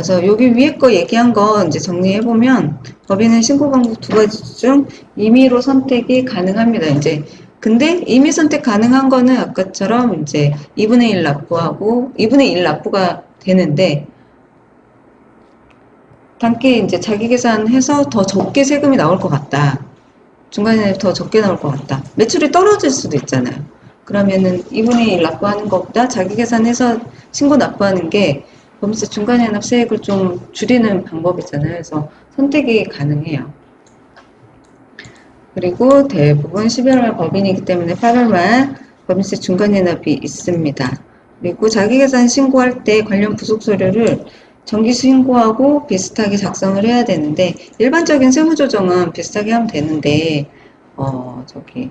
그래서 여기 위에 거 얘기한 거 이제 정리해 보면 법인은 신고 방법 두 가지 중 임의로 선택이 가능합니다. 이제 근데 임의 선택 가능한 거는 아까처럼 이제 2분의 1 납부하고 2분의 1 납부가 되는데 단기 이제 자기 계산해서 더 적게 세금이 나올 것 같다. 중간에 더 적게 나올 것 같다. 매출이 떨어질 수도 있잖아요. 그러면은 2분의 1 납부하는 것보다 자기 계산해서 신고 납부하는 게 범세 중간에 납세액을 좀 줄이는 방법이잖아요. 그래서 선택이 가능해요. 그리고 대부분 11월 법인이기 때문에 8월만 법인세 중간예납이 있습니다. 그리고 자기계산 신고할 때 관련 부속 서류를 정기 신고하고 비슷하게 작성을 해야 되는데 일반적인 세무 조정은 비슷하게 하면 되는데 어 저기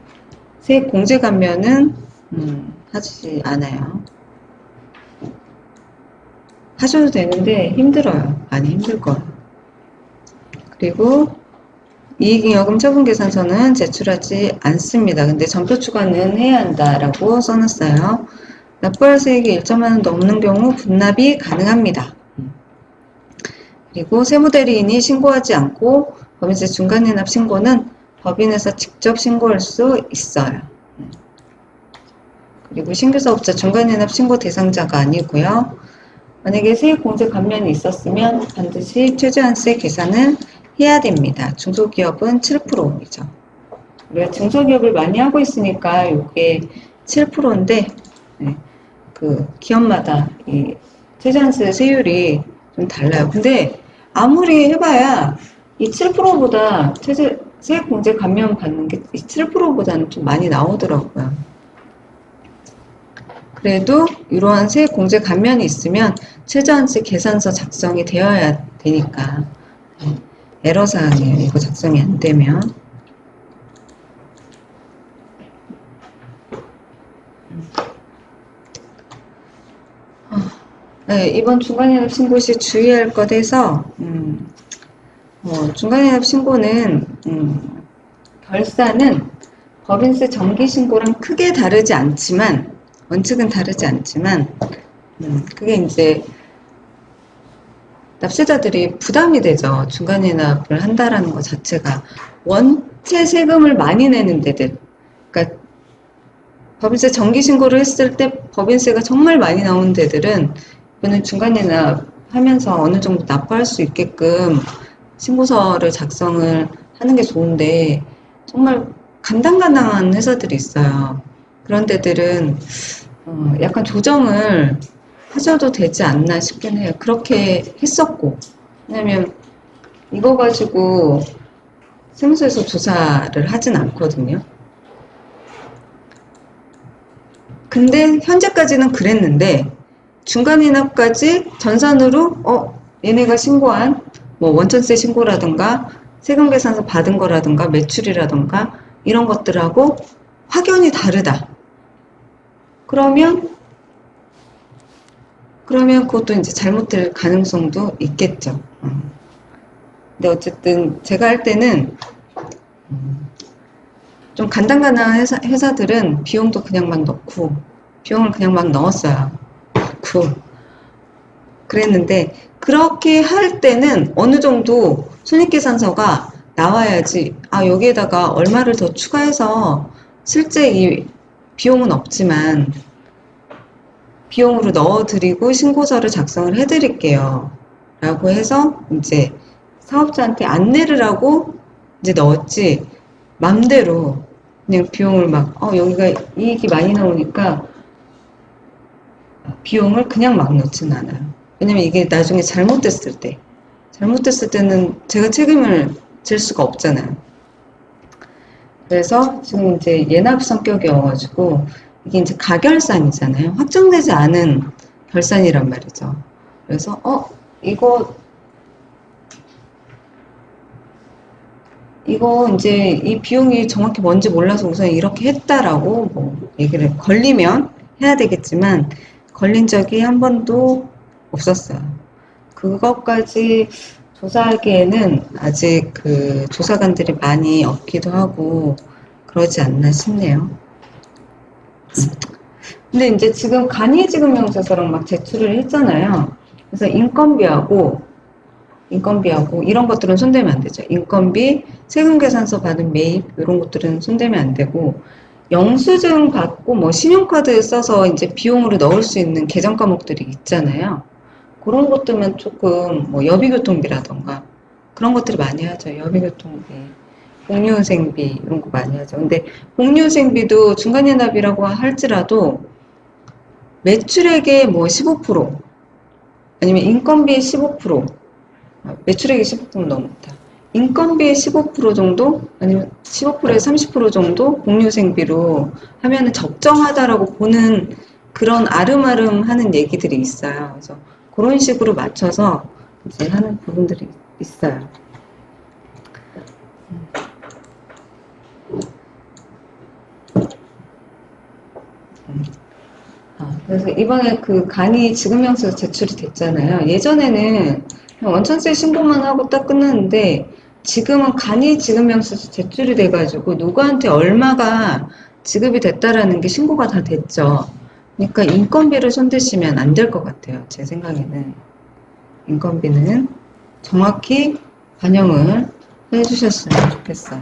세액 공제 감면은 음, 하지 않아요. 하셔도 되는데 힘들어요. 많이 힘들 거예요. 그리고 이익잉여금 처분 계산서는 제출하지 않습니다. 근데 전표 추가는 해야 한다라고 써놨어요. 납부할 세액이 1천만 원 넘는 경우 분납이 가능합니다. 그리고 세무대리인이 신고하지 않고 법인세 중간연납 신고는 법인에서 직접 신고할 수 있어요. 그리고 신규사업자 중간연납 신고 대상자가 아니고요. 만약에 세액 공제 감면이 있었으면 반드시 최저한세 계산을 해야 됩니다. 중소기업은 7%이죠. 우리가 중소기업을 많이 하고 있으니까 이게 7%인데 그 기업마다 이 최저한세 세율이 좀 달라요. 근데 아무리 해봐야 이 7%보다 최저 세액 공제 감면 받는 게 7%보다는 좀 많이 나오더라고요. 그래도 이러한 세액 공제 감면이 있으면 최저한세 계산서 작성이 되어야 되니까 네. 에러 사항이에요. 이거 작성이 안 되면. 네, 이번 중간연합 신고 시 주의할 것 해서 음, 어, 중간연합 신고는 음, 결사는 법인세 정기 신고랑 크게 다르지 않지만 원칙은 다르지 않지만 음, 그게 이제 납세자들이 부담이 되죠. 중간연합을 한다라는 것 자체가 원체 세금을 많이 내는 데들 그러니까 법인세 정기 신고를 했을 때 법인세가 정말 많이 나오는 데들은 이거는 중간연합 하면서 어느 정도 납부할 수 있게끔 신고서를 작성을 하는 게 좋은데 정말 간당간당한 회사들이 있어요. 그런 데들은 어, 약간 조정을 하셔도 되지 않나 싶긴 해요. 그렇게 했었고 왜냐면 이거 가지고 세무서에서 조사를 하진 않거든요. 근데 현재까지는 그랬는데 중간 인합까지 전산으로 어 얘네가 신고한 뭐 원천세 신고라든가 세금 계산서 받은 거라든가 매출이라든가 이런 것들하고 확연히 다르다. 그러면 그러면 그것도 이제 잘못될 가능성도 있겠죠. 어. 근데 어쨌든 제가 할 때는 음, 좀 간단간단한 회사, 회사들은 비용도 그냥 막 넣고 비용을 그냥 막 넣었어요. 넣고 그랬는데 그렇게 할 때는 어느 정도 손익계산서가 나와야지 아 여기에다가 얼마를 더 추가해서 실제 이 비용은 없지만 비용으로 넣어드리고 신고서를 작성을 해드릴게요. 라고 해서 이제 사업자한테 안내를 하고 이제 넣었지 맘대로 그냥 비용을 막 어 여기가 이익이 많이 나오니까 비용을 그냥 막 넣진 않아요. 왜냐면 이게 나중에 잘못됐을 때 잘못됐을 때는 제가 책임을 질 수가 없잖아요. 그래서 지금 이제 예납 성격이어가지고 이게 이제 가결산이잖아요. 확정되지 않은 결산이란 말이죠. 그래서 어 이거 이거 이제 이 비용이 정확히 뭔지 몰라서 우선 이렇게 했다라고 뭐 얘기를 걸리면 해야 되겠지만 걸린 적이 한 번도 없었어요. 그것까지 조사하기에는 아직 그 조사관들이 많이 없기도 하고 그러지 않나 싶네요. 근데 이제 지금 간이지급 명세서랑 막 제출을 했잖아요. 그래서 인건비하고 인건비하고 이런 것들은 손대면 안 되죠. 인건비, 세금계산서 받은 매입 이런 것들은 손대면 안 되고 영수증 받고 뭐 신용카드 써서 이제 비용으로 넣을 수 있는 계정 과목들이 있잖아요. 그런 것들만 조금 뭐 여비교통비라던가 그런 것들이 많이 하죠. 여비교통비, 복류생비 이런 거 많이 하죠. 근데 복류생비도 중간연합이라고 할지라도 매출액의 뭐 15% 아니면 인건비의 15% 아, 매출액이 15% 너무 많다. 인건비의 15% 정도 아니면 15%에서 30% 정도 복류생비로 하면은 적정하다라고 보는 그런 아름아름 하는 얘기들이 있어요. 그래서 그런 식으로 맞춰서 이제 하는 부분들이 있어요. 음. 아, 그래서 이번에 그 간이 지급명세서 제출이 됐잖아요. 예전에는 원천세 신고만 하고 딱 끝났는데 지금은 간이 지급명세서 제출이 돼가지고 누구한테 얼마가 지급이 됐다라는 게 신고가 다 됐죠. 그러니까 인건비를 손대시면 안 될 것 같아요. 제 생각에는 인건비는 정확히 반영을 해주셨으면 좋겠어요.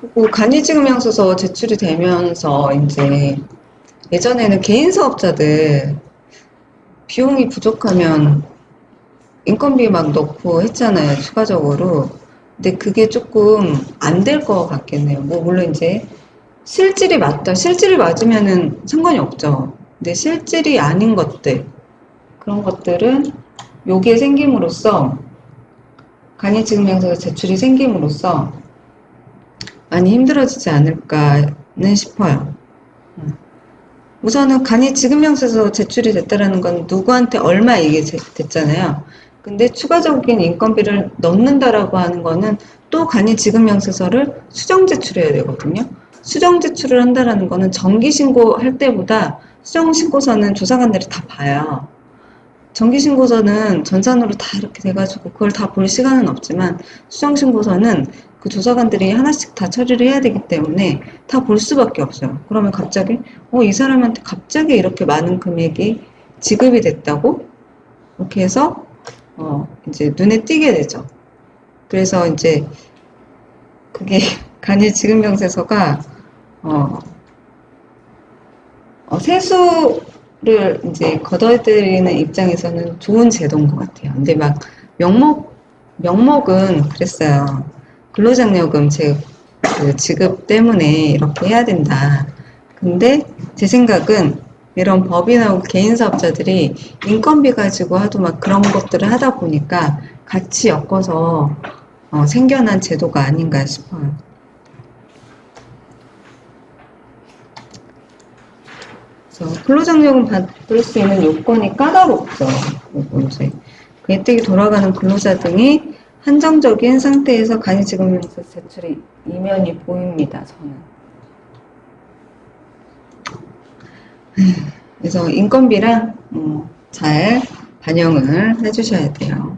그리고 간이지급명서서 제출이 되면서 이제 예전에는 개인 사업자들 비용이 부족하면 인건비 막 넣고 했잖아요, 추가적으로. 근데 그게 조금 안 될 것 같겠네요. 뭐, 물론 이제 실질이 맞다. 실질이 맞으면은 상관이 없죠. 근데 실질이 아닌 것들, 그런 것들은 요게 생김으로써, 간이지급명서가 제출이 생김으로써 많이 힘들어지지 않을까는 싶어요. 음. 우선은 간이 지급명세서 제출이 됐다라는 건 누구한테 얼마 이게 제- 됐잖아요. 근데 추가적인 인건비를 넣는다라고 하는 거는 또 간이 지급명세서를 수정 제출해야 되거든요. 수정 제출을 한다라는 거는 정기 신고할 때보다 수정 신고서는 조사관들이 다 봐요. 정기 신고서는 전산으로 다 이렇게 돼가지고 그걸 다 볼 시간은 없지만 수정 신고서는 그 조사관들이 하나씩 다 처리를 해야 되기 때문에 다 볼 수밖에 없어요. 그러면 갑자기 어, 이 사람한테 갑자기 이렇게 많은 금액이 지급이 됐다고? 이렇게 해서 어, 이제 눈에 띄게 되죠. 그래서 이제 그게 간이 지급명세서가 어, 어, 세수를 이제 걷어들이는 입장에서는 좋은 제도인 것 같아요. 근데 막 명목 명목은 그랬어요. 근로장려금 제, 그 지급 때문에 이렇게 해야 된다. 근데 제 생각은 이런 법인하고 개인 사업자들이 인건비 가지고 하도 막 그런 것들을 하다 보니까 같이 엮어서 어, 생겨난 제도가 아닌가 싶어요. 그래서 근로장려금 받을 수 있는 요건이 까다롭죠. 그리고 이제 그 혜택이 돌아가는 근로자 등이 한정적인 상태에서 간이지급명세 제출이 이면이 보입니다. 저는. 그래서 인건비랑 어, 잘 반영을 해주셔야 돼요.